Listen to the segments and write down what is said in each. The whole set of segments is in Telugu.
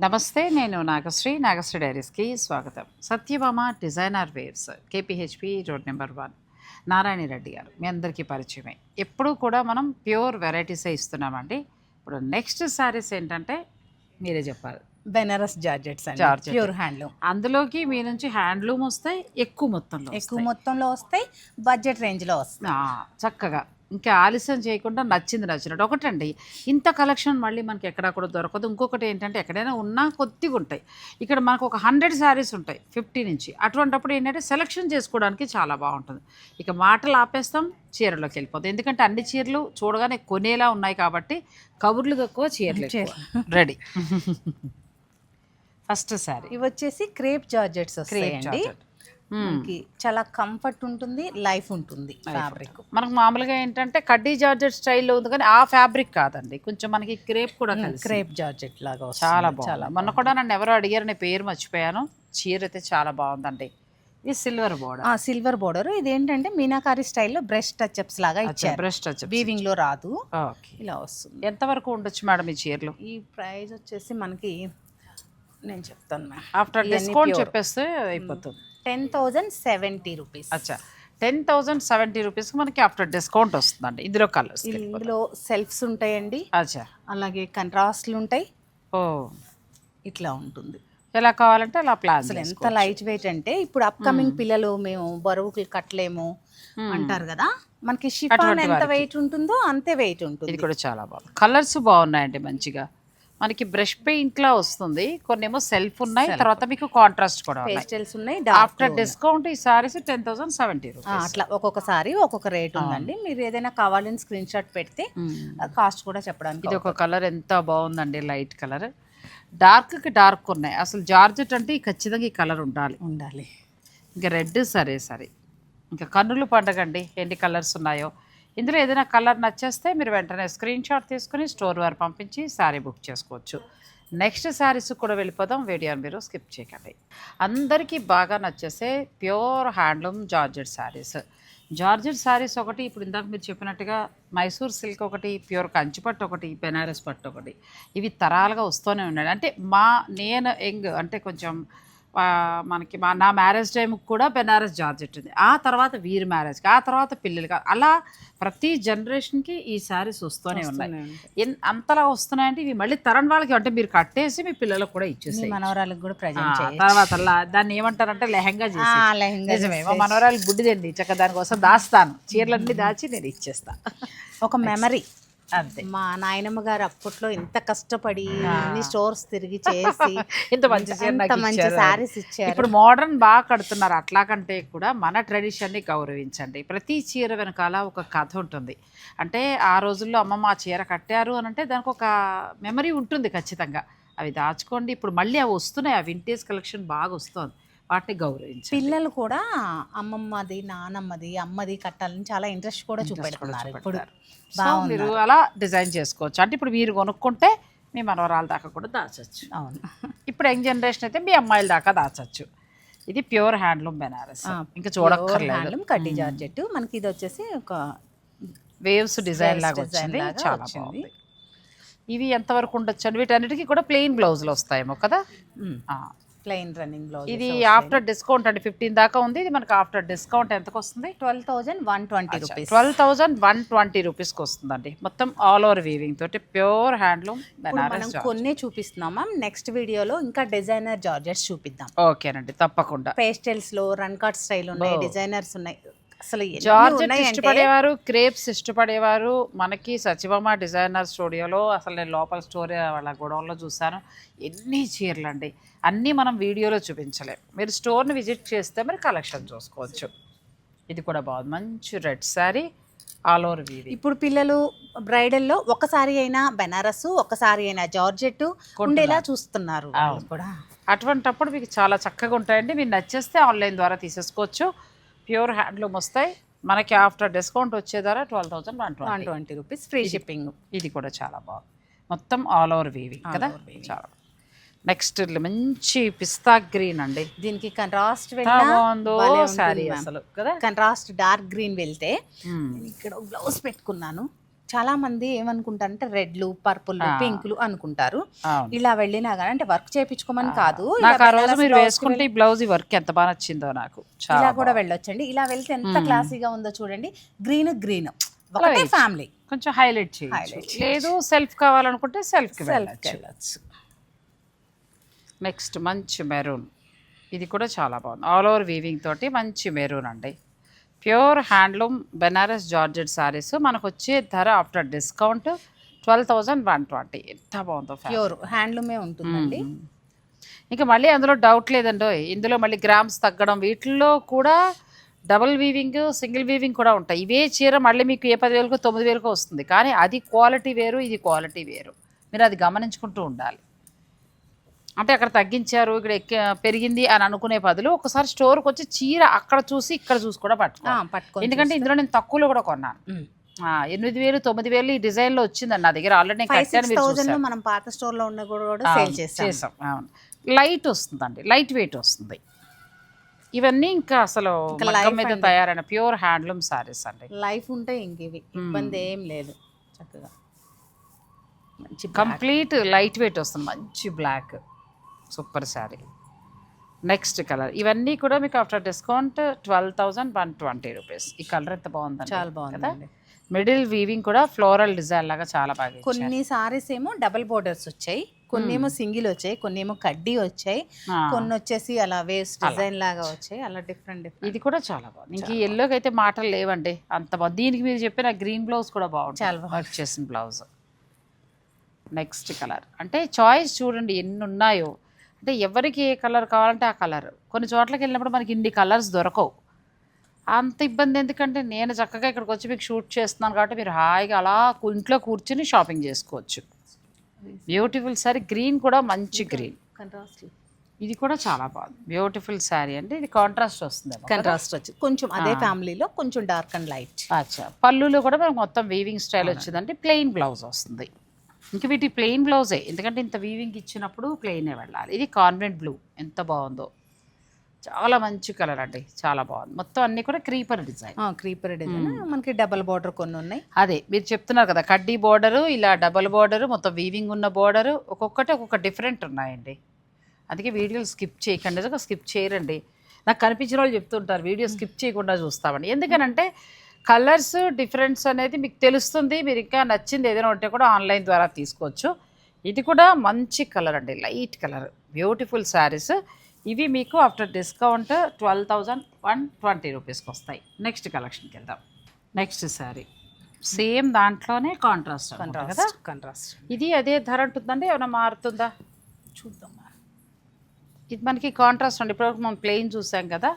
నమస్తే నేను నాగశ్రీ. నాగశ్రీ డైరీస్కి స్వాగతం. Satyabhama designer weaves KPHB road number one. Narayana Reddy గారు మీ అందరికీ పరిచయమే. ఎప్పుడూ కూడా మనం ప్యూర్ వెరైటీసే ఇస్తున్నామండి. ఇప్పుడు నెక్స్ట్ శారీస్ ఏంటంటే మీరే చెప్పాలి. బెనారస్ జార్జెట్స్ అండి. Pure handloom. అందులోకి మీ నుంచి హ్యాండ్లూమ్ వస్తాయి ఎక్కువ మొత్తంలో ఎక్కువ. మొత్తంలో వస్తాయి బడ్జెట్ రేంజ్లో వస్తాయి చక్కగా. ఇంకా ఆలస్యం చేయకుండా నచ్చింది నచ్చినట్టు. ఒకటండి ఇంత కలెక్షన్ మళ్ళీ మనకి ఎక్కడా కూడా దొరకదు. ఇంకొకటి ఏంటంటే ఎక్కడైనా ఉన్నా కొద్దిగా ఉంటాయి. ఇక్కడ మనకు ఒక హండ్రెడ్ శారీస్ ఉంటాయి ఫిఫ్టీ నుంచి. అటువంటప్పుడు ఏంటంటే సెలెక్షన్ చేసుకోవడానికి చాలా బాగుంటుంది. ఇక మాటలు ఆపేస్తాం చీరలోకి వెళ్ళిపోతాం. ఎందుకంటే అన్ని చీరలు చూడగానే కొనేలా ఉన్నాయి కాబట్టి కబుర్లు ఎక్కువ చీరలు రెడీ. ఫస్ట్ శారీ. ఇవి వచ్చేసి క్రేప్ జార్జెట్స్ వస్తాయండి. మనకి చాలా కంఫర్ట్ ఉంటుంది లైఫ్ ఉంటుంది ఫ్యాబ్రిక్ మనకు మామూలుగా ఏంటంటే కడ్డీ జార్జెట్ స్టైల్లో ఉంది కానీ ఆ ఫ్యాబ్రిక్ కాదండి. కొంచెం మనకి క్రేప్ కూడా క్రేప్ జార్జెట్ లాగా. చాలా బాగుంది. మొన్న కూడా నన్ను ఎవరో అడిగారు నేను పేరు మర్చిపోయాను. చీర అయితే చాలా బాగుందండి. ఇది సిల్వర్ బోర్డర్ ఆ సిల్వర్ బోర్డర్ ఇది ఏంటంటే మీనాకారి స్టైల్లో బ్రష్ టచ్అప్స్ లాగా ఇచ్చారు. బ్రష్ టచ్ వీవింగ్లో రాదు. ఇలా వస్తుంది. ఎంతవరకు ఉండొచ్చు మేడం ఈ చీరలు? ఈ ప్రైస్ వచ్చేసి మనకి నేను చెప్తాను మ్యామ్. ఆఫ్టర్ డిస్కౌంట్ చెప్పేస్తే అయిపోతుంది. Ten thousand seventy rupees. అచ్చా. టెన్ థౌజండ్ సెవెంటీ రూపీస్కి మనకి ఆఫ్టర్ డిస్కౌంట్ వస్తుందండి. ఇందులో కలర్స్ ఇందులో సెల్ఫ్స్ ఉంటాయండి. అచ్చా. అలాగే కంట్రాస్ట్లు ఉంటాయి. ఓ. ఇట్లా ఉంటుంది. ఎలా కావాలంటే అలా ప్లాన్ అసలు ఎంత లైట్ వెయిట్ అంటే ఇప్పుడు అప్కమింగ్ పిల్లలు మేము బరువుకి కట్టలేము అంటారు కదా. మనకి షిఫాన్ ఎంత వెయిట్ ఉంటుందో అంతే వెయిట్ ఉంటుంది. ఇది కూడా చాలా బాగుంది. కలర్స్ బాగున్నాయండి మంచిగా. మనకి బ్రష్ పెయింట్ లా వస్తుంది. కొన్ని ఏమో సెల్ఫ్ ఉన్నాయి. తర్వాత మీకు కాంట్రాస్ట్ కూడా ఉన్నాయి. పేస్టల్స్ ఉన్నాయి ఆఫ్టర్ డిస్కౌంట్ ఈ సారీస్ టెన్ థౌసండ్ సెవెంటీ అట్లా ఒక్కొక్కసారి ఒక్కొక్క రేట్ ఉందండి. మీరు ఏదైనా కావాలని స్క్రీన్ షాట్ పెడితే కాస్ట్ కూడా చెప్పడానికి ఇది ఒక కలర్ ఎంత బాగుందండి లైట్ కలర్. డార్క్కి డార్క్ ఉన్నాయి. అసలు జార్జెట్ అంటే ఖచ్చితంగా ఈ కలర్ ఉండాలి. ఉండాలి. ఇంకా రెడ్ సరే సరే. ఇంకా కన్నులు పండగండి ఎన్ని కలర్స్ ఉన్నాయో. ఇందులో ఏదైనా కలర్ నచ్చేస్తే మీరు వెంటనే స్క్రీన్ షాట్ తీసుకుని స్టోర్ వారు పంపించి శారీ బుక్ చేసుకోవచ్చు. నెక్స్ట్ శారీస్ కూడా వెళ్ళిపోదాం. వీడియోని మీరు స్కిప్ చేయకండి. అందరికీ బాగా నచ్చేసే pure handloom georgette sarees georgette sarees ఒకటి ఇప్పుడు ఇందాక మీరు చెప్పినట్టుగా మైసూర్ సిల్క్ ఒకటి ప్యూర్ కంచిపట్టు ఒకటి బెనారస్ పట్టు ఒకటి. ఇవి తరాలుగా వస్తూనే ఉన్నాయి. అంటే మా నేను యంగ్ అంటే కొంచెం మనకి మా నా మ్యారేజ్ టైంకి కూడా బెనారస్ జార్జెట్ ఉంది. ఆ తర్వాత వీరి మ్యారేజ్కి ఆ తర్వాత పిల్లలకి అలా ప్రతి జనరేషన్కి ఈ శారీస్ వస్తూనే ఉన్నాయి. అంతలా వస్తున్నాయంటే ఇవి మళ్ళీ తరం వాళ్ళకి అంటే మీరు కట్టేసి మీ పిల్లలకు కూడా ఇచ్చేసి మనవరాలకు కూడా ప్రజెంట్ తర్వాత అలా దాన్ని ఏమంటారంటే లెహంగా చేసి లెహంగా నిజమే మా మనవరాలు బుడ్డిదండి చక్క దానికోసం దాస్తాను. చీరలన్నీ దాచి నేను ఇచ్చేస్తా. ఒక మెమరీ మా నాయనమ్మ గారు అప్పట్లో ఎంత కష్టపడి అన్ని స్టోర్స్ తిరిగి చేసి ఇంత మంచి మంచి సారీస్ ఇచ్చారు. ఇప్పుడు మోడర్న్ బాగా కడుతున్నారు. అట్లా కంటే కూడా మన ట్రెడిషన్ని గౌరవించండి. ప్రతి చీర వెనకాల ఒక కథ ఉంటుంది. అంటే ఆ రోజుల్లో అమ్మమ్మ ఆ చీర కట్టారు అని అంటే దానికి ఒక మెమరీ ఉంటుంది ఖచ్చితంగా. అవి దాచుకోండి. ఇప్పుడు మళ్ళీ అవి వస్తున్నాయి. ఆ వింటేజ్ కలెక్షన్ బాగా వస్తుంది. వాటిని గౌరవించండి పిల్లలు కూడా అమ్మమ్మది నానమ్మది అమ్మది కట్టాలని చాలా ఇంట్రెస్ట్ కూడా చూపెడుతున్నారు ఇప్పుడు. మీరు అలా డిజైన్ చేసుకోవచ్చు. అంటే ఇప్పుడు మీరు కొనుక్కుంటే మీ మనవరాల దాకా కూడా దాచచ్చు. అవును. ఇప్పుడు యంగ్ జనరేషన్ అయితే మీ అమ్మాయిల దాకా దాచచ్చు. ఇది ప్యూర్ హ్యాండ్లూమ్ బెనారస్. ఇంకా చూడక్కర్లేదు. హ్యాండ్లూమ్ కడ్డీ జార్జెట్ మనకి ఇది వచ్చేసి ఒక వేవ్స్ డిజైన్ లాగా వచ్చింది. చాలా. బాగుంది. ఇవి ఎంతవరకు ఉండొచ్చు అండి వీటన్నిటికీ కూడా ప్లెయిన్ బ్లౌజులు వస్తాయేమో కదా. ప్లెయిన్ రన్నింగ్ బ్లౌజ్ ఇది ఆఫ్టర్ డిస్కౌంట్ అండి. ఫిఫ్టీన్ దాకా ఉంది. ఇది మనకి ఆఫ్టర్ డిస్కౌంట్ ఎంతకు వస్తుంది twelve thousand one twenty rupees. Twelve thousand one twenty రూపీస్కి వస్తుందండి మొత్తం ఆల్ ఓవర్ వీవింగ్ తోటి ప్యూర్ హ్యాండ్లూమ్ మనం కొన్నే చూపిస్తున్నాం మ్యామ్. నెక్స్ట్ వీడియోలో ఇంకా డిజైనర్ జార్జెట్స్ చూపిద్దాం. ఓకేనండి తప్పకుండా. పేస్టల్స్లో రన్ కట్ స్టైల్ ఉన్నాయి డిజైనర్స్ ఉన్నాయి. అసలు జార్జెట్ ఉన్నాయంటే ఇష్టపడేవారు క్రేప్స్ ఇష్టపడేవారు. మనకి సచివమ్మ డిజైనర్ స్టూడియోలో అసలు నేను లోపల స్టోరీ వాళ్ళ గొడవల్లో చూశాను. ఎన్ని చీరలు అండి అన్నీ మనం వీడియోలో చూపించలేం. మీరు స్టోర్ని విజిట్ చేస్తే మరి కలెక్షన్ చూసుకోవచ్చు. ఇది కూడా బాగుంది. మంచి రెడ్ శారీ ఆల్ ఓవర్ వీవి. ఇప్పుడు పిల్లలు బ్రైడల్లో ఒకసారి అయినా బెనారస్ ఒకసారి అయినా జార్జెట్ ఉండేలా చూస్తున్నారు కూడా. అటువంటప్పుడు మీకు చాలా చక్కగా ఉంటాయండి. మీరు నచ్చేస్తే ఆన్లైన్ ద్వారా తీసేసుకోవచ్చు. ప్యూర్ హ్యాండ్లూమ్ వస్తాయి. మనకి ఆఫ్టర్ డిస్కౌంట్ వచ్చే ధర twelve thousand one one twenty rupees free shipping. ఇది కూడా చాలా బాగుంది. మొత్తం ఆల్ ఓవర్ వీవింగ్ కదా? చాలా. నెక్స్ట్ మంచి పిస్తా గ్రీన్ అండి. దీనికి కంట్రాస్ట్ బాగుందో శారీ అసలు కదా? కంట్రాస్ట్ డార్క్ గ్రీన్ వెళ్తే ఇక్కడ బ్లౌజ్ పెట్టుకున్నాను. చాలా మంది ఏమనుకుంటారంటే రెడ్లు పర్పుల్. పింకులు అనుకుంటారు. ఇలా వెళ్ళినా కానీ అంటే వర్క్ చేయించుకోమని కాదు. మీరు వేసుకుంటే ఈ బ్లౌజ్ వర్క్ ఎంత బాగా నచ్చిందో నాకు. ఇలా కూడా. వెళ్ళొచ్చండి. ఇలా వెళ్తే ఎంత. క్లాసీగా ఉందో చూడండి. Green green. ఒకటే. ఫ్యామిలీ కొంచెం హైలైట్ చేయొచ్చు. లేదు సెల్ఫ్ కావాలనుకుంటే సెల్ఫ్ సెల్ఫ్ వెళ్ళొచ్చు. నెక్స్ట్ మంచి మెరూన్. ఇది కూడా చాలా బాగుంది. ఆల్ ఓవర్ వీవింగ్ తోటి మంచి మెరూన్ అండి. Pure handloom Banaras georgette sarees. మనకు వచ్చే ధర after discount twelve thousand one twenty. ఎంత బాగుందో. ప్యూర్ హ్యాండ్లూమే ఉంటుందండి. ఇంకా మళ్ళీ అందులో డౌట్ లేదండో ఇందులో మళ్ళీ గ్రామ్స్ తగ్గడం వీటిల్లో కూడా డబుల్ వీవింగ్ సింగిల్ వీవింగ్ కూడా ఉంటాయి. ఇవే చీర మళ్ళీ మీకు ఏ పదివేలకు తొమ్మిది వేలకు వస్తుంది. కానీ అది క్వాలిటీ వేరు ఇది క్వాలిటీ వేరు. మీరు అది గమనించుకుంటూ ఉండాలి. అంటే అక్కడ తగ్గించారు ఇక్కడ ఎక్క పెరిగింది అని అనుకునే బదులు ఒకసారి స్టోర్కి వచ్చి చీర అక్కడ చూసి ఇక్కడ చూసి కూడా ఆ, పట్టుకోవాలి పట్టుకొని ఎందుకంటే ఇందులో నేను తక్కువలో కూడా కొన్నాను. ఎనిమిది వేలు తొమ్మిది వేలు ఈ డిజైన్లో వచ్చిందండి నా దగ్గర ఆల్రెడీ కట్టాను. లో మనం పాత స్టోర్లో ఉన్న కూడా సేల్ చేసాం అవును. లైట్ వస్తుందండి లైట్ వెయిట్ వస్తుంది. ఇవన్నీ ఇంకా అసలు మీద. తయారైన ప్యూర్ హ్యాండ్లూమ్ సారీస్ అండి. లైఫ్ ఉంటే ఇంక ఇవి ఇబ్బంది ఏం లేదు చక్కగా. కంప్లీట్ లైట్ వెయిట్ వస్తుంది మంచి black super saree. Next colour. ఇవన్నీ కూడా మీకు after discount twelve thousand one twenty rupees. ఈ కలర్ ఎంత బాగుందండి? చాలా బాగుందండి. మిడిల్ వీవింగ్ కూడా ఫ్లోరల్ డిజైన్ లాగా చాలా బాగా. కొన్ని సారీస్ ఏమో డబుల్ బోర్డర్స్ వచ్చాయి. కొన్ని ఏమో సింగిల్ వచ్చాయి కొన్ని ఏమో కడ్డీ వచ్చాయి. కొన్ని వచ్చేసి అలా వేస్ట్ డిజైన్ లాగా వచ్చాయి. అలా డిఫరెంట్ డిఫరెంట్. ఇది కూడా చాలా బాగుంది. ఇంక ఎల్లోకి అయితే మాటలు లేవండి. అంత బాగుంది దీనికి మీరు చెప్పిన గ్రీన్ బ్లౌజ్ కూడా బాగుంది చాలా బాగుంది. వర్క్ చేసిన బ్లౌజ్ నెక్స్ట్ కలర్. అంటే చాయిస్ చూడండి ఎన్ని ఉన్నాయో అంటే ఎవరికి ఏ కలర్ కావాలంటే ఆ కలర్. కొన్ని చోట్లకి వెళ్ళినప్పుడు మనకి ఇన్ని కలర్స్ దొరకవు. అంత ఇబ్బంది ఎందుకంటే నేను చక్కగా ఇక్కడికి వచ్చి మీకు షూట్ చేస్తున్నాను కాబట్టి మీరు హాయిగా అలా ఇంట్లో కూర్చుని షాపింగ్ చేసుకోవచ్చు. బ్యూటిఫుల్ సారీ గ్రీన్ కూడా మంచి గ్రీన్ కంట్రాస్ట్ ఇది కూడా చాలా బాగుంది. బ్యూటిఫుల్ శారీ అంటే ఇది కాంట్రాస్ట్ వస్తుంది కంట్రాస్ట్ వచ్చి కొంచెం అదే ఫ్యామిలీలో కొంచెం డార్క్ అండ్ లైట్ అచ్చా. పళ్ళులో కూడా మనకు మొత్తం వీవింగ్ స్టైల్ వచ్చిందంటే ప్లెయిన్ బ్లౌజ్ వస్తుంది. ఇంక వీటి ప్లెయిన్ బ్లౌజే ఎందుకంటే ఇంత వీవింగ్ ఇచ్చినప్పుడు ప్లెయినే వెళ్ళాలి. ఇది కాన్వెంట్ బ్లూ ఎంత బాగుందో. చాలా మంచి కలర్ అండి. చాలా బాగుంది. మొత్తం అన్ని కూడా క్రీపర్ డిజైన్ క్రీపర్ డిజైన్ మనకి డబల్ బోర్డర్ కొన్ని ఉన్నాయి. అదే మీరు చెప్తున్నారు కదా కడ్డీ బోర్డరు ఇలా డబల్ బోర్డరు మొత్తం వీవింగ్ ఉన్న బోర్డరు ఒక్కొక్కటి ఒక్కొక్క డిఫరెంట్ ఉన్నాయండి. అందుకే వీడియోలు స్కిప్ చేయకండి. స్కిప్ చేయరండి. నాకు కనిపించిన వాళ్ళు చెప్తుంటారు వీడియో స్కిప్ చేయకుండా చూస్తామండి ఎందుకనంటే కలర్స్ డిఫరెన్స్ అనేది మీకు తెలుస్తుంది. మీరు ఇంకా నచ్చింది ఏదైనా ఉంటే కూడా ఆన్లైన్ ద్వారా తీసుకోవచ్చు. ఇది కూడా మంచి కలర్ అండి. Light colour. Beautiful sarees. ఇవి మీకు after discount twelve thousand one twenty రూపీస్కి వస్తాయి. నెక్స్ట్ కలెక్షన్కి వెళ్దాం నెక్స్ట్ శారీ. సేమ్ దాంట్లోనే కాంట్రాస్ట్ కదా? కంట్రాస్ట్ ఇది అదే ధర ఉంటుందండి? ఏమైనా మారుతుందా? చూద్దాం ఇది మనకి కాంట్రాస్ట్ అండి. ఇప్పుడు మనం ప్లెయిన్ చూసాం కదా?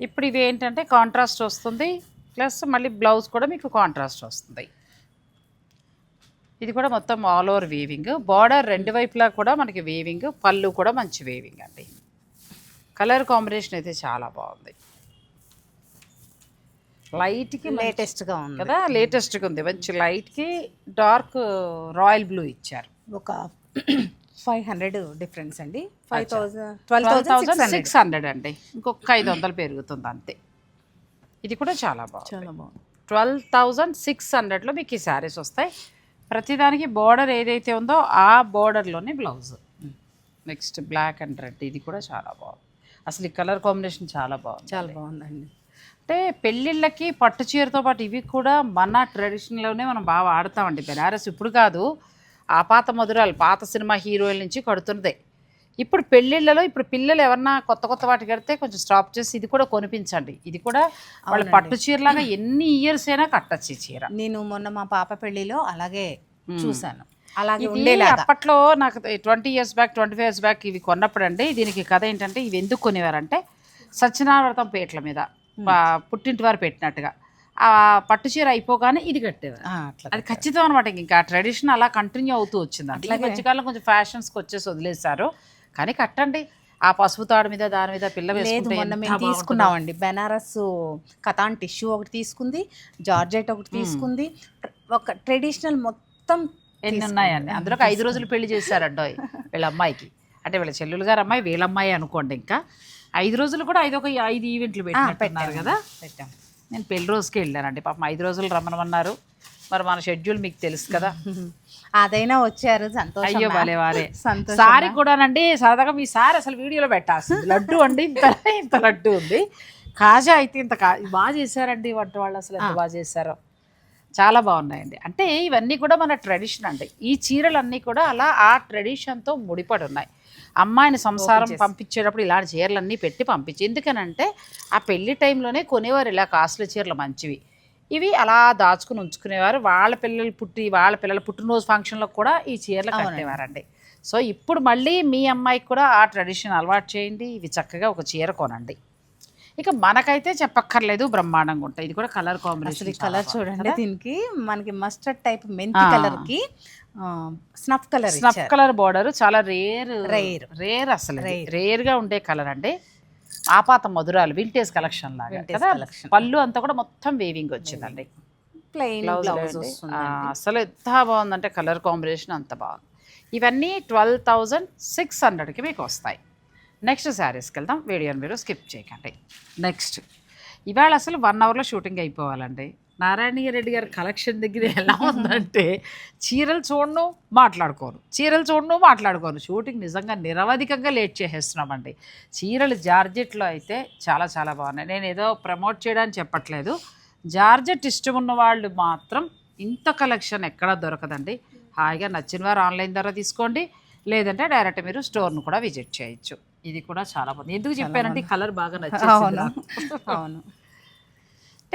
ఇప్పుడు ఇవి ఏంటంటే కాంట్రాస్ట్ వస్తుంది. ప్లస్ మళ్ళీ బ్లౌజ్ కూడా మీకు కాంట్రాస్ట్ వస్తుంది. ఇది కూడా మొత్తం ఆల్ ఓవర్ వీవింగ్ బార్డర్ రెండు వైపులా కూడా మనకి వీవింగ్ పళ్ళు కూడా మంచి వీవింగ్ అండి. కలర్ కాంబినేషన్ అయితే చాలా బాగుంది. లైట్కి లేటెస్ట్గా ఉంది. కదా లేటెస్ట్గా ఉంది. మంచి లైట్కి డార్క్ రాయల్ బ్లూ ఇచ్చారు. ఒక ఫైవ్ హండ్రెడ్ డిఫరెన్స్ అండి. Five. Thousand twelve thousand six hundred అండి. ఇంకొక ఐదు వందలు పెరుగుతుంది అంతే. ఇది కూడా చాలా బాగుంది. చాలా బాగుంది. ట్వెల్వ్ థౌజండ్ సిక్స్ హండ్రెడ్లో మీకు ఈ శారీస్ వస్తాయి. ప్రతిదానికి బార్డర్ ఏదైతే ఉందో ఆ బార్డర్లోనే blouse. Next black and red ఇది కూడా చాలా బాగుంది. అసలు ఈ కలర్ కాంబినేషన్ చాలా బాగుంది. చాలా బాగుందండి. అంటే పెళ్ళిళ్ళకి పట్టు చీరతో పాటు ఇవి కూడా మన ట్రెడిషన్లోనే మనం బాగా ఆడతామండి బెనారస్ ఇప్పుడు కాదు ఆ పాత మధురాలు పాత సినిమా హీరోయిన్ నుంచి కడుతున్నదే. ఇప్పుడు పెళ్ళిళ్ళలో ఇప్పుడు పిల్లలు ఎవరన్నా కొత్త కొత్త వాటి కడితే కొంచెం స్టాప్ చేసి ఇది కూడా కొనిపించండి. ఇది కూడా వాళ్ళ పట్టు చీరలాగా ఎన్ని ఇయర్స్ అయినా కట్టచ్చు ఈ చీర. నేను మొన్న మా పాప పెళ్ళిలో అలాగే చూసాను అలాగే అప్పట్లో నాకు twenty years back twenty five years back ఇవి కొన్నప్పుడు అండి దీనికి కథ ఏంటంటే ఇవి ఎందుకు కొనేవారంటే సత్యనారాయణ వ్రతం పేట్ల మీద పుట్టింటి వారు పెట్టినట్టుగా. ఆ పట్టు చీర అయిపోగానే ఇది కట్టేవారు. అట్లా అది ఖచ్చితం అనమాట ఇంకా ట్రెడిషన్ అలా కంటిన్యూ అవుతూ వచ్చింది. ఈ మధ్యకాలం కొంచెం ఫ్యాషన్స్కి వచ్చేసి వదిలేశారు. కానీ కట్టండి. ఆ పసుపు తాడు మీద దాని మీద పిల్ల లేదు మొన్న మేము. తీసుకున్నామండి. బెనారస్ కథాన్ టిష్యూ ఒకటి తీసుకుంది జార్జెట్ ఒకటి తీసుకుంది. ఒక ట్రెడిషనల్ మొత్తం ఎన్ని ఉన్నాయండి? అందులో ఐదు రోజులు పెళ్ళి చేశారండి వీళ్ళ అమ్మాయికి. అంటే వీళ్ళ చెల్లెలు గారు అమ్మాయి వీళ్ళ అమ్మాయి అనుకోండి ఇంకా. ఐదు రోజులు కూడా ఐదు ఒక ఐదు ఈవెంట్లు పెట్టినట్టున్నారు కదా. పెట్టాం. నేను పెళ్ళి రోజుకి వెళ్ళానండి. పాపం ఐదు రోజులు రమ్మనమన్నారు మరి మన షెడ్యూల్ మీకు తెలుసు కదా. అదైనా వచ్చారు. సంతోషం అయ్యో. భలే వారే సంతోషం సారీ కూడానండి సరదాగా మీ సారీ అసలు వీడియోలో పెట్టాల్సింది. లడ్డు అండి ఇంత ఇంత లడ్డు ఉంది. కాజా అయితే ఇంత కా బాగా చేశారండి వంట వాళ్ళు అసలు ఎంత బాగా చేశారో. చాలా బాగున్నాయండి. అంటే ఇవన్నీ కూడా మన ట్రెడిషన్ అండి. ఈ చీరలన్నీ కూడా అలా ఆ ట్రెడిషన్తో ముడిపడి ఉన్నాయి అమ్మాయిని సంసారం పంపించేటప్పుడు ఇలాంటి చీరలన్నీ పెట్టి పంపించి ఎందుకనంటే ఆ పెళ్ళి టైంలోనే కొనేవారు ఇలా కాస్ట్లీ చీరలు మంచివి. ఇవి అలా దాచుకుని ఉంచుకునేవారు. వాళ్ళ పిల్లలు పుట్టి వాళ్ళ పిల్లల పుట్టినరోజు ఫంక్షన్లో కూడా ఈ చీరలు కట్టేవారండి. సో ఇప్పుడు మళ్ళీ మీ అమ్మాయికి కూడా ఆ ట్రెడిషన్ అలవాటు చేయండి. ఇవి చక్కగా ఒక చీర కొనండి. ఇక మనకైతే చెప్పక్కర్లేదు బ్రహ్మాండంగా ఉంటాయి. ఇది కూడా కలర్ కాంబినేషన్ ఈ కలర్ చూడండి దీనికి. మనకి మస్టర్డ్ టైప్ మెంతి కలర్కి snuff colour snuff colour border చాలా రేర్ Rare. రేర్ అసలు రేర్. గా ఉండే కలర్ అండి. ఆపాత మధురాలు వింటేజ్ కలెక్షన్ లాగా కదా. పళ్ళు అంతా కూడా మొత్తం వేవింగ్ వచ్చిందండి. ప్లెయిన్ బ్లౌజ్ అసలు ఎంత బాగుందంటే కలర్ కాంబినేషన్ అంత బాగుంది ఇవన్నీ ట్వెల్వ్ థౌజండ్ సిక్స్ హండ్రెడ్కి మీకు వస్తాయి. నెక్స్ట్ శారీస్కి వెళ్దాం. వీడియోని మీరు స్కిప్ చేయకండి. నెక్స్ట్ ఇవాళ అసలు వన్ అవర్లో షూటింగ్ అయిపోవాలండి. నారాయణ రెడ్డి గారి కలెక్షన్ దగ్గర ఎలా ఉందంటే చీరలు చూడను మాట్లాడుకోను. చీరలు చూడను మాట్లాడుకోను. షూటింగ్ నిజంగా నిరవధికంగా లేట్ చేసేస్తున్నామండి. చీరలు జార్జెట్లో అయితే చాలా చాలా బాగున్నాయి. నేను ఏదో ప్రమోట్ చేయడానికి చెప్పట్లేదు. జార్జెట్ ఇష్టం ఉన్న వాళ్ళు మాత్రం ఇంత కలెక్షన్ ఎక్కడా దొరకదండి. హాయిగా నచ్చిన వారు ఆన్లైన్ ద్వారా తీసుకోండి. లేదంటే డైరెక్ట్ మీరు స్టోర్ను కూడా విజిట్ చేయొచ్చు. ఇది కూడా చాలా బాగుంది. ఎందుకు చెప్పానంటే కలర్ బాగా నచ్చింది అవును అవును.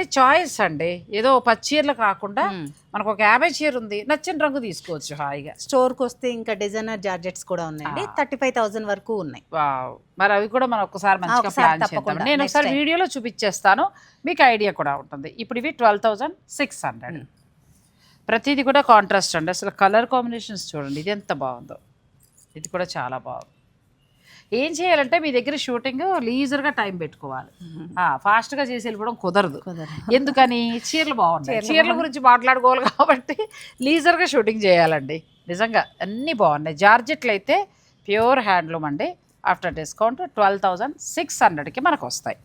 అంటే చాయిస్ అండి. ఏదో పచ్చి చీరలు కాకుండా మనకు ఒక యాభై చీర ఉంది నచ్చిన రంగు తీసుకోవచ్చు హాయిగా. స్టోర్కి వస్తే ఇంకా డిజైనర్ జార్జెట్స్ కూడా ఉన్నాయండి. థర్టీ ఫైవ్ థౌసండ్ వరకు ఉన్నాయి. వావ్. మరి అవి కూడా మనం ఒక్కసారి మంచిగా ఒకసారి ప్లాన్ చేద్దాం. నేను ఒకసారి. వీడియోలో చూపించేస్తాను. మీకు ఐడియా కూడా ఉంటుంది. ఇప్పుడు ఇవి ట్వెల్వ్ థౌజండ్ సిక్స్ హండ్రెడ్. ప్రతిదీ కూడా కాంట్రాస్ట్ అండి. అసలు కలర్ కాంబినేషన్స్ చూడండి ఇది ఎంత బాగుందో. ఇది కూడా చాలా బాగుంది. ఏం చేయాలంటే మీ దగ్గర షూటింగ్ లీజర్గా టైం పెట్టుకోవాలి. ఫాస్ట్గా చేసి వెళ్ళిపోవడం కుదరదు. ఎందుకని? చీరలు బాగున్నాయి. చీరల గురించి మాట్లాడుకోవాలి కాబట్టి లీజర్గా షూటింగ్ చేయాలండి. నిజంగా అన్నీ బాగున్నాయి. జార్జెట్లు అయితే ప్యూర్ హ్యాండ్లూమ్ అండి. After discount twelve thousand six హండ్రెడ్కి మనకు వస్తాయి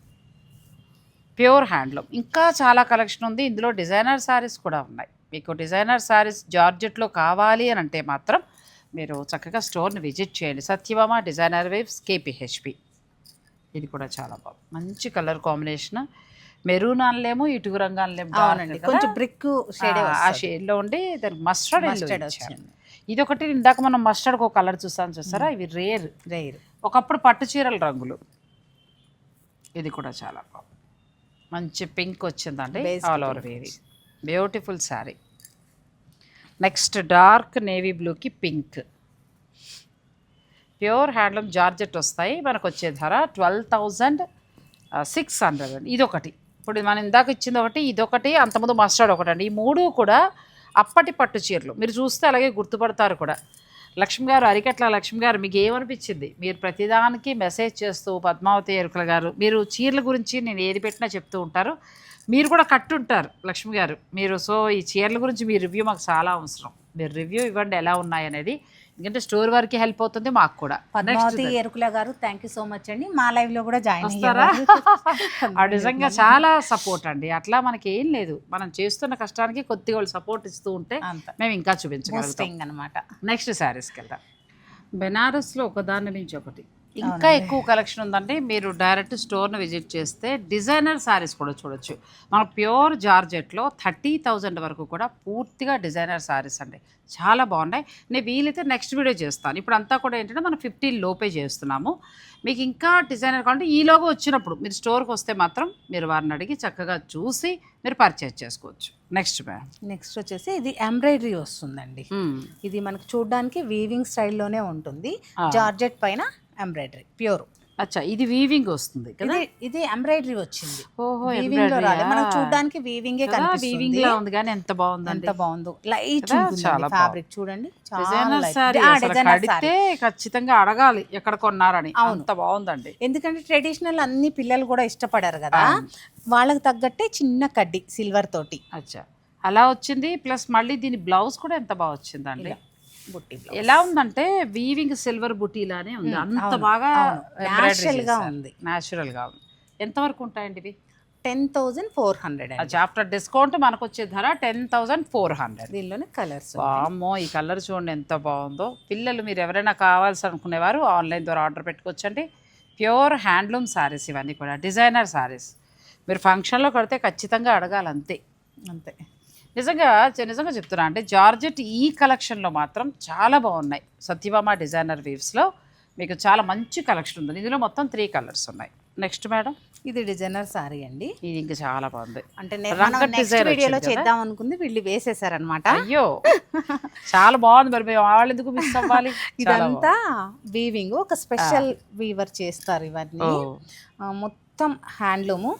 ప్యూర్ హ్యాండ్లూమ్. ఇంకా చాలా కలెక్షన్ ఉంది. ఇందులో డిజైనర్ శారీస్ కూడా ఉన్నాయి. మీకు డిజైనర్ శారీస్ జార్జెట్లో కావాలి అని అంటే మాత్రం మీరు చక్కగా స్టోర్ని విజిట్ చేయండి. సత్యభామ డిజైనర్ వేవ్స్ కేపీహెచ్పి ఇది కూడా చాలా బాగుంది. మంచి కలర్ కాంబినేషన్. మెరూన్ అనలేము ఇటుకు రంగు అనలేము dark అవునండి. కదా. కొంచెం బ్రిక్ షేడే ఆ, షేడ్లో ఉండి దానికి మస్టర్డ్ వచ్చింది. ఇది ఒకటి ఇందాక మనం మస్టర్డ్ ఒక కలర్ చూసాను చూసారా? ఇవి రేర్. రైర్. ఒకప్పుడు పట్టు చీరల రంగులు. ఇది కూడా చాలా బాగుంది. మంచి పింక్ వచ్చిందండి. All over very. Beautiful saree. Next dark navy బ్లూకి పింక్. ప్యూర్ హ్యాండ్లూమ్ జార్జెట్ వస్తాయి. మనకు వచ్చే ధర ట్వెల్వ్ థౌజండ్ సిక్స్ హండ్రెడ్ అండి. ఇదొకటి. ఇప్పుడు మనం ఇందాక ఇచ్చింది ఒకటి ఇదొకటి అంతకుముందు మస్టర్డ్ ఒకటి అండి. ఈ మూడు కూడా అప్పటి పట్టు చీరలు. మీరు చూస్తే అలాగే గుర్తుపడతారు కూడా. లక్ష్మి గారు అరికట్ల లక్ష్మి గారు మీకు ఏమనిపించింది? మీరు ప్రతిదానికి మెసేజ్ చేస్తూ పద్మావతి ఎరుకల గారు మీరు చీరల గురించి నేను ఏది పెట్టినా చెప్తూ ఉంటారు. మీరు కూడా కట్టుంటారు లక్ష్మి గారు. మీరు సో ఈ చీరల గురించి మీ రివ్యూ మాకు చాలా అవసరం. మీరు రివ్యూ ఇవ్వండి ఎలా ఉన్నాయి అనేది. ఎందుకంటే స్టోర్ వారికి హెల్ప్ అవుతుంది మాకు కూడా. పద్మావతి ఎరుకుల గారు థ్యాంక్ యూ సో మచ్ అండి. మా లైవ్లో కూడా జాయిన్ అయ్యారు. ఆ నిజంగా చాలా సపోర్ట్ అండి. అట్లా మనకి ఏం లేదు. మనం చేస్తున్న కష్టానికి కొద్దిగా వాళ్ళు సపోర్ట్ ఇస్తూ ఉంటే అంత. మేము ఇంకా చూపించగలుగుతాం. అనమాట నెక్స్ట్ శారీస్కి వెళ్దాం. బెనారస్లో ఒకదాని నుంచి ఒకటి. ఇంకా ఎక్కువ కలెక్షన్ ఉందండి మీరు డైరెక్ట్ స్టోర్ని విజిట్ చేస్తే డిజైనర్ శారీస్ కూడా చూడొచ్చు. మన ప్యూర్ జార్జెట్లో థర్టీ థౌజండ్ వరకు కూడా పూర్తిగా డిజైనర్ శారీస్ అండి. చాలా బాగున్నాయి. నేను వీలైతే నెక్స్ట్ వీడియో చేస్తాను. ఇప్పుడు అంతా కూడా ఏంటంటే మనం ఫిఫ్టీన్ లోపే చేస్తున్నాము. మీకు ఇంకా డిజైనర్ కావాలంటే ఈలోగా వచ్చినప్పుడు మీరు స్టోర్కి వస్తే మాత్రం మీరు వారిని అడిగి చక్కగా చూసి మీరు పర్చేజ్ చేసుకోవచ్చు. నెక్స్ట్ మేడం నెక్స్ట్ వచ్చేసి ఇది ఎంబ్రాయిడరీ వస్తుందండి. ఇది మనకు చూడడానికి వీవింగ్ స్టైల్లోనే ఉంటుంది. జార్జెట్ పైన ఎంబ్రాయిడరీ ప్యూర్. అచ్చా ఇది వీవింగ్ వస్తుంది కదా? ఇది ఎంబ్రాయిడరీ వచ్చింది. ఓహో వీవింగ్లో రాలేదు మనం చూడడానికి వీవింగే వీవింగ్ లా ఉంది కానీ ఎంత బాగుందండి. ఎంత బాగుందో. లైట్ చాలా ఫ్యాబ్రిక్ చూడండి. కడితే ఖచ్చితంగా అడగాలి ఎక్కడ కొన్నారని. అంత బాగుందండి. ఎందుకంటే ట్రెడిషనల్ అన్ని పిల్లలు కూడా ఇష్టపడారు కదా. వాళ్ళకి తగ్గట్టే చిన్న కడ్డీ సిల్వర్ తోటి. అచ్చా. అలా వచ్చింది ప్లస్ మళ్ళీ దీని బ్లౌజ్ కూడా ఎంత బాగా వచ్చిందండి? బుట్టి ఎలా ఉందంటే వీవింగ్ సిల్వర్ బుటీలానే ఉంది. అంత బాగా గా ఉంది. న్యాచురల్గా ఉంది. ఎంత వరకు ఉంటాయండి ఇవి? Ten thousand four hundred after discount మనకు వచ్చే ధర టెన్ థౌజండ్ ఫోర్ హండ్రెడ్. దీనిలోనే కలర్స్ వామ్మో ఈ కలర్ చూడండి ఎంత బాగుందో. పిల్లలు మీరు ఎవరైనా కావాల్సి అనుకునేవారు ఆన్లైన్ ద్వారా ఆర్డర్ పెట్టుకోవచ్చండి. ప్యూర్ హ్యాండ్లూమ్ శారీస్ ఇవన్నీ కూడా డిజైనర్ శారీస్ మీరు ఫంక్షన్లో కడితే ఖచ్చితంగా అడగాలి అంతే అంతే. నిజంగా నిజంగా చెప్తున్నా. అంటే జార్జెట్ ఈ కలెక్షన్లో మాత్రం చాలా బాగున్నాయి. సత్యభామ డిజైనర్ వీవ్స్లో మీకు చాలా మంచి కలెక్షన్ ఉంది. ఇందులో మొత్తం త్రీ కలర్స్ ఉన్నాయి. Next madam? ఇది డిజైనర్ సారీ అండి. ఇది ఇంకా చాలా బాగుంది. అంటే వీడియోలో? చేద్దాం అనుకుంది వీళ్ళు వేసేసారనమాట అయ్యో! చాలా బాగుంది మరి మేము వాళ్ళు ఎందుకు మిస్ అవ్వాలి? ఇదంతా వీవింగ్ ఒక స్పెషల్ వీవర్ చేస్తారు ఇవన్నీ. మొత్తం హ్యాండ్లూము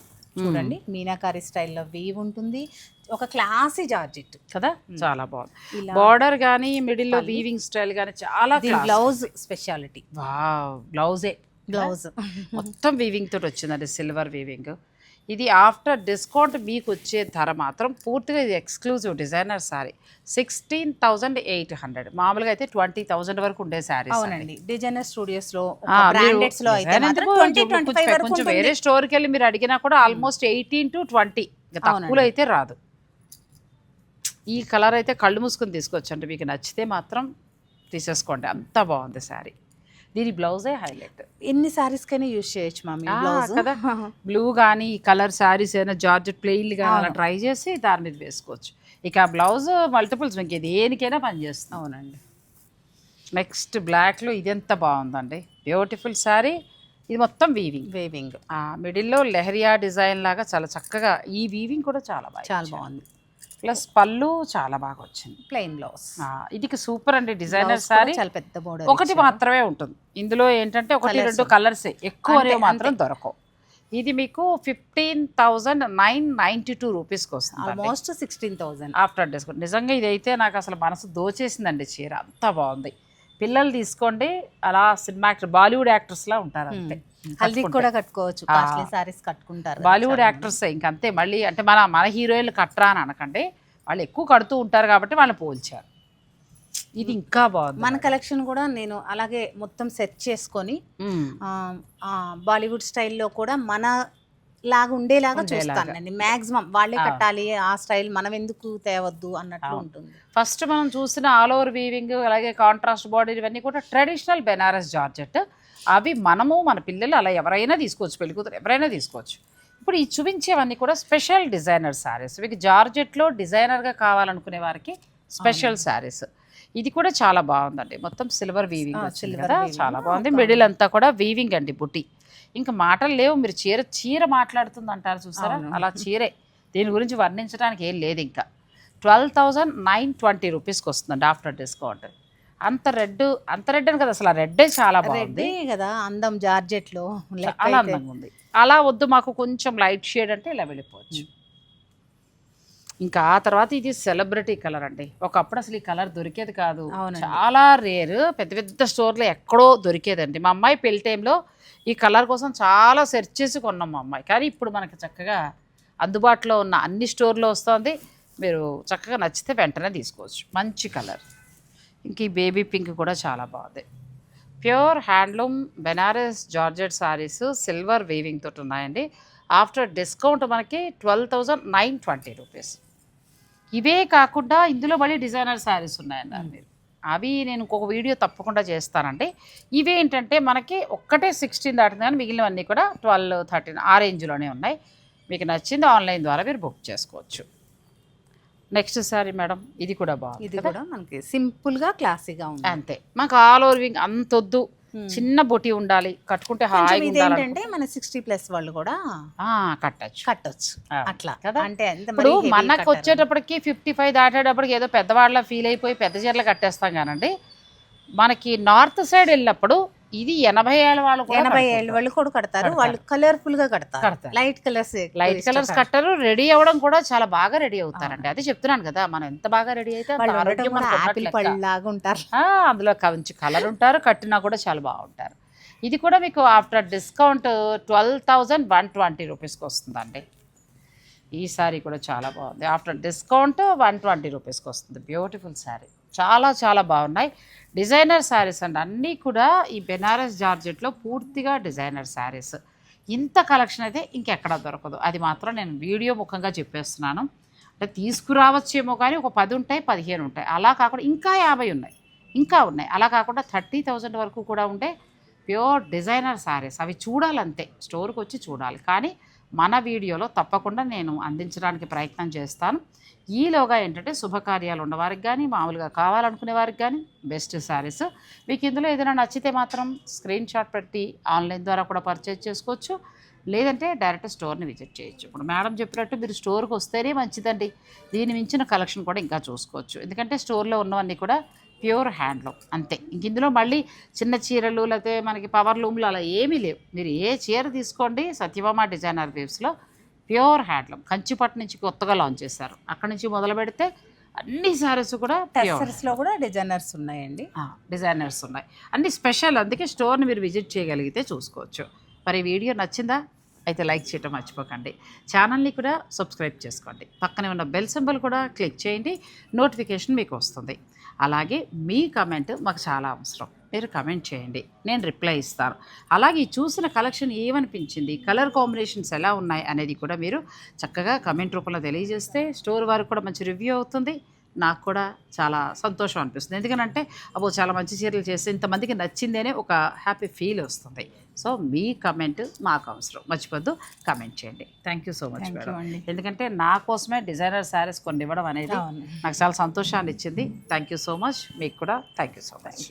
చూడండి. మీనాకారి స్టైల్లో వీవ్ ఉంటుంది. ఒక క్లాసీ జార్జెట్. కదా? చాలా బాగుంది. బార్డర్ కానీ మిడిల్లో వీవింగ్ స్టైల్ కానీ చాలా బ్లౌజ్ స్పెషాలిటీ బ్లౌజే బ్లౌజ్ మొత్తం వీవింగ్ తోటి వచ్చిందండి సిల్వర్ వీవింగ్ ఇది ఆఫ్టర్ డిస్కౌంట్ మీకు వచ్చే ధర మాత్రం పూర్తిగా ఇది exclusive designer saree. Sixteen thousand eight hundred. మామూలుగా అయితే ట్వంటీ థౌజండ్ వరకు ఉండే అవునండి. డిజైనర్ స్టూడియోస్లో కొంచెం-. వేరే స్టోర్కి వెళ్ళి మీరు అడిగినా కూడా ఆల్మోస్ట్ ఎయిటీన్ టు ట్వంటీ. తక్కువలో అయితే రాదు. ఈ కలర్ అయితే కళ్ళు మూసుకొని తీసుకోవచ్చండి మీకు నచ్చితే మాత్రం తీసేసుకోండి. అంత బాగుంది శారీ దీని బ్లౌజే హైలైట్. ఎన్ని సారీస్ కైనా యూజ్ చేయొచ్చు మమ్మీ బ్లౌజ్? కదా. బ్లూ కానీ కలర్ శారీస్ ఏదైనా జార్జెట్ ప్లెయిన్ కానీ అలా ట్రై చేసి దాని మీద వేసుకోవచ్చు. ఇక బ్లౌజ్ మల్టిపుల్స్ మీకు దేనికైనా పనిచేస్తుంది అవునండి. నెక్స్ట్ బ్లాక్లో ఇది ఎంత బాగుందండి. Beautiful saree. ఇది మొత్తం వీవింగ్ వేవింగ్ ఆ మిడిల్లో లెహరియా డిజైన్ లాగా చాలా చక్కగా ఈ వీవింగ్ కూడా చాలా బాగా చాలా బాగుంది. ప్లస్ పళ్ళు చాలా బాగా వచ్చింది. ప్లెయిన్ బ్లౌజ్ ఆ, ఇది సూపర్ అండి డిజైనర్ శారీ చాలా పెద్ద బోర్డర్ ఒకటి మాత్రమే ఉంటుంది. ఇందులో ఏంటంటే ఒకటి రెండు కలర్సే ఎక్కువ మాత్రం దొరకవు. ఇది మీకు fifteen thousand nine ninety two రూపీస్కి వస్తుంది almost sixteen thousand after discount నిజంగా ఇదైతే నాకు అసలు మనసు దోచేసిందండి చీర. అంత బాగుంది. పిల్లలు తీసుకోండి. అలా సినిమా యాక్టర్ బాలీవుడ్ యాక్టర్స్లా ఉంటారు అంతే. హల్దీ కూడా కట్టుకోవచ్చు. కాస్ట్లీ సారీస్ కట్టుకుంటారు బాలీవుడ్ యాక్టర్స్ ఇంకంతే మళ్ళీ అంటే మన మన హీరోయిన్లు కట్టరా అని అనకండి. వాళ్ళు ఎక్కువ కడుతూ ఉంటారు కాబట్టి వాళ్ళని పోల్చారు. ఇది ఇంకా బాగుంది మన కలెక్షన్ కూడా నేను అలాగే మొత్తం సెట్ చేసుకొని బాలీవుడ్ స్టైల్లో కూడా మన లాగా ఉండేలాగా చూస్తానండి. మాక్సిమం వాళ్ళే కట్టాలి ఆ స్టైల్ మనం ఎందుకు తేవద్దు అన్నట్లు ఉంటుంది. ఫస్ట్ మనం చూసిన ఆల్ ఓవర్ వీవింగ్ అలాగే కాంట్రాస్ట్ బాడీ ఇవన్నీ కూడా ట్రెడిషనల్ బెనారస్ జార్జెట్. అవి మనము మన పిల్లలు అలా ఎవరైనా తీసుకోవచ్చు పెళ్ళి కూతురు ఎవరైనా తీసుకోవచ్చు. ఇప్పుడు ఈ చూపించేవన్నీ కూడా స్పెషల్ డిజైనర్ శారీస్. మీకు జార్జెట్లో డిజైనర్గా కావాలనుకునే వారికి స్పెషల్ శారీస్. ఇది కూడా చాలా బాగుందండి. మొత్తం సిల్వర్ వీవింగ్ వచ్చింది కదా చాలా బాగుంది. మిడిల్ అంతా కూడా వీవింగ్ అండి బుట్టి. ఇంకా మాటలు లేవు. మీరు చీర చీర మాట్లాడుతుంది అంటారు చూసారా అలా చీరే. దీని గురించి వర్ణించడానికి ఏం లేదు ఇంకా. ట్వెల్వ్ థౌజండ్ నైన్ ట్వంటీ రూపీస్కి వస్తుందండి ఆఫ్టర్ డిస్కౌంట్. అంత రెడ్ అంత రెడ్ అని కదా అసలు ఆ రెడ్డే చాలా బాగుంది. కదా అందం జార్జెట్లో లెక్క చాలా. అందంగా ఉంది. అలా వద్దు మాకు కొంచెం లైట్ షేడ్ అంటే ఇలా వెళ్ళిపోవచ్చు. ఇంకా ఆ తర్వాత ఇది సెలబ్రిటీ కలర్ అండి. ఒకప్పుడు అసలు ఈ కలర్ దొరికేది కాదు. చాలా రేర్ పెద్ద పెద్ద స్టోర్లో ఎక్కడో దొరికేదండి. మా అమ్మాయి పెళ్ళి టైంలో ఈ కలర్ కోసం చాలా సెర్చ్ చేసి కొన్నాం మా అమ్మాయి. కానీ ఇప్పుడు మనకి చక్కగా అందుబాటులో ఉన్న అన్ని స్టోర్లో వస్తుంది. మీరు చక్కగా నచ్చితే వెంటనే తీసుకోవచ్చు. మంచి కలర్. ఇంక ఈ బేబీ పింక్ కూడా చాలా బాగుంది. Pure handloom Banaras georgette sarees silver weaving తోటి ఉన్నాయండి. ఆఫ్టర్ డిస్కౌంట్ మనకి twelve thousand nine twenty rupees. ఇవే కాకుండా ఇందులో మళ్ళీ డిజైనర్ శారీస్ ఉన్నాయన్నారు మీరు. అవి నేను ఇంకొక వీడియో తప్పకుండా చేస్తానండి. ఇవి ఏంటంటే మనకి ఒక్కటే సిక్స్టీన్ దాటింది కానీ మిగిలినవన్నీ కూడా ట్వెల్వ్ థర్టీన్ ఆ రేంజ్లోనే ఉన్నాయి. మీకు నచ్చింది ఆన్లైన్ ద్వారా మీరు బుక్ చేసుకోవచ్చు. నెక్స్ట్ సారీ మేడం ఇది కూడా బాగుంది ఇది కూడా మనకి సింపుల్గా క్లాసీగా ఉంది. అంతే. మాకు ఆల్ ఓవర్ వింగ్ అంత వద్దు చిన్న బొటి ఉండాలి కట్టుకుంటే హాయిగా ఉండాలి ఇదేంటంటే మన సిక్స్టీ ప్లస్ వాళ్ళు కూడా ఆ, కట్టచ్చు. కట్టొచ్చు. అట్లా. కదా? అంటే ఇప్పుడు మనకు వచ్చేటప్పటికి ఫిఫ్టీ ఫైవ్ దాటేటప్పటికి ఏదో పెద్దవాళ్ళ ఫీల్ అయిపోయి పెద్ద చీరలు కట్టేస్తాం కానండి. మనకి నార్త్ సైడ్ వెళ్ళినప్పుడు ఇది ఎనభై ఏళ్ళ వాళ్ళు ఎనభై. ఏళ్ళ వాళ్ళు కూడా కడతారు. వాళ్ళు కలర్ఫుల్గా కడతారు. లైట్ కలర్స్ లైట్ కలర్స్ కట్టరు రెడీ అవ్వడం కూడా చాలా బాగా రెడీ అవుతారండి. అది చెప్తున్నాను కదా మనం ఎంత బాగా రెడీ అయితే అంత వాళ్ళు ఆరోగ్యం కూడా మనకు యాపిల్ ఉన్నట్లు పళ్ళు లెక్క. లాగా ఉంటారు. అందులో మంచి కలర్ ఉంటారు కట్టినా కూడా చాలా బాగుంటారు. ఇది కూడా మీకు after discount twelve thousand one twenty రూపీస్కి వస్తుందండి. ఈ శారీ కూడా చాలా బాగుంది. ఆఫ్టర్ డిస్కౌంట్ వన్ ట్వంటీ రూపీస్కి వస్తుంది. బ్యూటిఫుల్ శారీ చాలా చాలా బాగున్నాయి. డిజైనర్ శారీస్ అండి. అన్నీ కూడా ఈ బెనారస్ జార్జెట్లో పూర్తిగా డిజైనర్ శారీస్. ఇంత కలెక్షన్ అయితే ఇంకెక్కడ దొరకదు. అది మాత్రం నేను వీడియో ముఖంగా చెప్పేస్తున్నాను. అంటే తీసుకురావచ్చేమో కానీ ఒక పది ఉంటాయి పదిహేను ఉంటాయి. అలా కాకుండా ఇంకా యాభై ఉన్నాయి. ఇంకా ఉన్నాయి. అలా కాకుండా థర్టీ థౌజండ్ వరకు కూడా ఉంటే ప్యూర్ డిజైనర్ శారీస్. అవి చూడాలంతే. స్టోర్కి వచ్చి చూడాలి. కానీ మన వీడియోలో తప్పకుండా నేను అందించడానికి ప్రయత్నం చేస్తాను. ఈలోగా ఏంటంటే శుభకార్యాలు ఉన్నవారికి కానీ మామూలుగా కావాలనుకునే వారికి కానీ బెస్ట్ శారీస్ మీకు ఇందులో ఏదైనా నచ్చితే మాత్రం స్క్రీన్ షాట్ పెట్టి ఆన్లైన్ ద్వారా కూడా పర్చేజ్ చేసుకోవచ్చు. లేదంటే డైరెక్ట్ స్టోర్ని విజిట్ చేయొచ్చు. ఇప్పుడు మేడం చెప్పినట్టు మీరు స్టోర్కి వస్తేనే మంచిదండి. దీని మించిన కలెక్షన్ కూడా ఇంకా చూసుకోవచ్చు. ఎందుకంటే స్టోర్లో ఉన్నవన్నీ కూడా ప్యూర్ హ్యాండ్లూమ్ అంతే. ఇంక ఇందులో మళ్ళీ చిన్న చీరలు లేకపోతే మనకి పవర్ లూమ్లు అలా ఏమీ లేవు. మీరు ఏ చీర తీసుకోండి సత్యభామ డిజైనర్ వేవ్స్లో ప్యూర్ హ్యాండ్లూమ్. కంచిపట్టు నుంచి కొత్తగా లాంచ్ చేశారు. అక్కడ నుంచి మొదలు పెడితే అన్ని సారీస్ కూడా ప్యూర్. టెస్సర్స్లో కూడా డిజైనర్స్ ఉన్నాయండి. డిజైనర్స్ ఉన్నాయి. అన్ని స్పెషల్ అందుకే స్టోర్ని మీరు విజిట్ చేయగలిగితే చూసుకోవచ్చు. మరి వీడియో నచ్చిందా? అయితే లైక్ చేయటం మర్చిపోకండి. ఛానల్ని కూడా సబ్స్క్రైబ్ చేసుకోండి. పక్కనే ఉన్న బెల్ సింబల్ కూడా క్లిక్ చేయండి. నోటిఫికేషన్ మీకు వస్తుంది. అలాగే మీ కమెంట్ మాకు చాలా అవసరం. మీరు కమెంట్ చేయండి. నేను రిప్లై ఇస్తాను. అలాగే చూసిన కలెక్షన్ ఏమనిపించింది? కలర్ కాంబినేషన్స్ ఎలా ఉన్నాయి అనేది కూడా మీరు చక్కగా కమెంట్ రూపంలో తెలియజేస్తే స్టోర్ వారికి కూడా మంచి రివ్యూ అవుతుంది. నాకు కూడా చాలా సంతోషం అనిపిస్తుంది. ఎందుకంటే అబ్బో చాలా మంచి చీరలు చేస్తే ఇంతమందికి నచ్చిందేనే ఒక హ్యాపీ ఫీల్ వస్తుంది. సో మీ కమెంట్ మాకు అవసరం. మర్చిపోద్దు. కమెంట్ చేయండి. Thank you so much madam. ఎందుకంటే నా కోసమే డిజైనర్ శారీస్ కొన్ని ఇవ్వడం అనేది నాకు చాలా సంతోషాన్ని ఇచ్చింది థ్యాంక్ యూ సో మచ్ మీకు కూడా థ్యాంక్ యూ సో మచ్